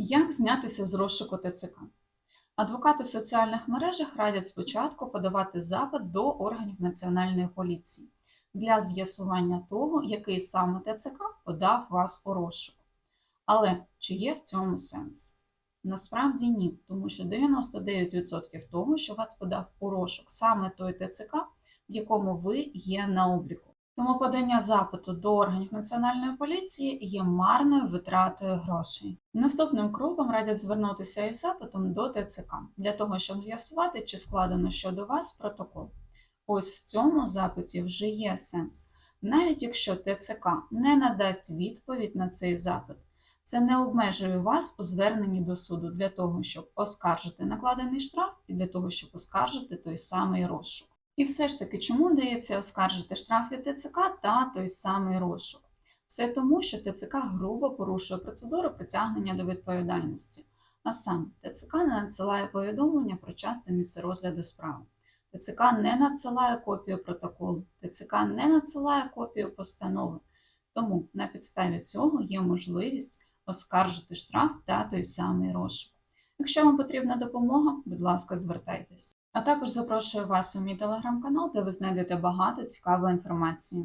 Як знятися з розшуку ТЦК? Адвокати в соціальних мережах радять спочатку подавати запит до органів Національної поліції для з'ясування того, який саме ТЦК подав вас у розшук. Але чи є в цьому сенс? Насправді ні, тому що 99% того, що вас подав у розшук саме той ТЦК, в якому ви є на обліку. Тому подання запиту до органів Національної поліції є марною витратою грошей. Наступним кроком радять звернутися із запитом до ТЦК для того, щоб з'ясувати, чи складено щодо вас протокол. Ось в цьому запиті вже є сенс. Навіть якщо ТЦК не надасть відповідь на цей запит, це не обмежує вас у зверненні до суду для того, щоб оскаржити накладений штраф і для того, щоб оскаржити той самий розшук. І все ж таки, чому дається оскаржити штраф від ТЦК та той самий розшук? Все тому, що ТЦК грубо порушує процедуру притягнення до відповідальності. А саме ТЦК не надсилає повідомлення про часте місце розгляду справи. ТЦК не надсилає копію протоколу, ТЦК не надсилає копію постанови. Тому на підставі цього є можливість оскаржити штраф та той самий розшук. Якщо вам потрібна допомога, будь ласка, звертайтесь. А також запрошую вас у мій телеграм-канал, де ви знайдете багато цікавої інформації.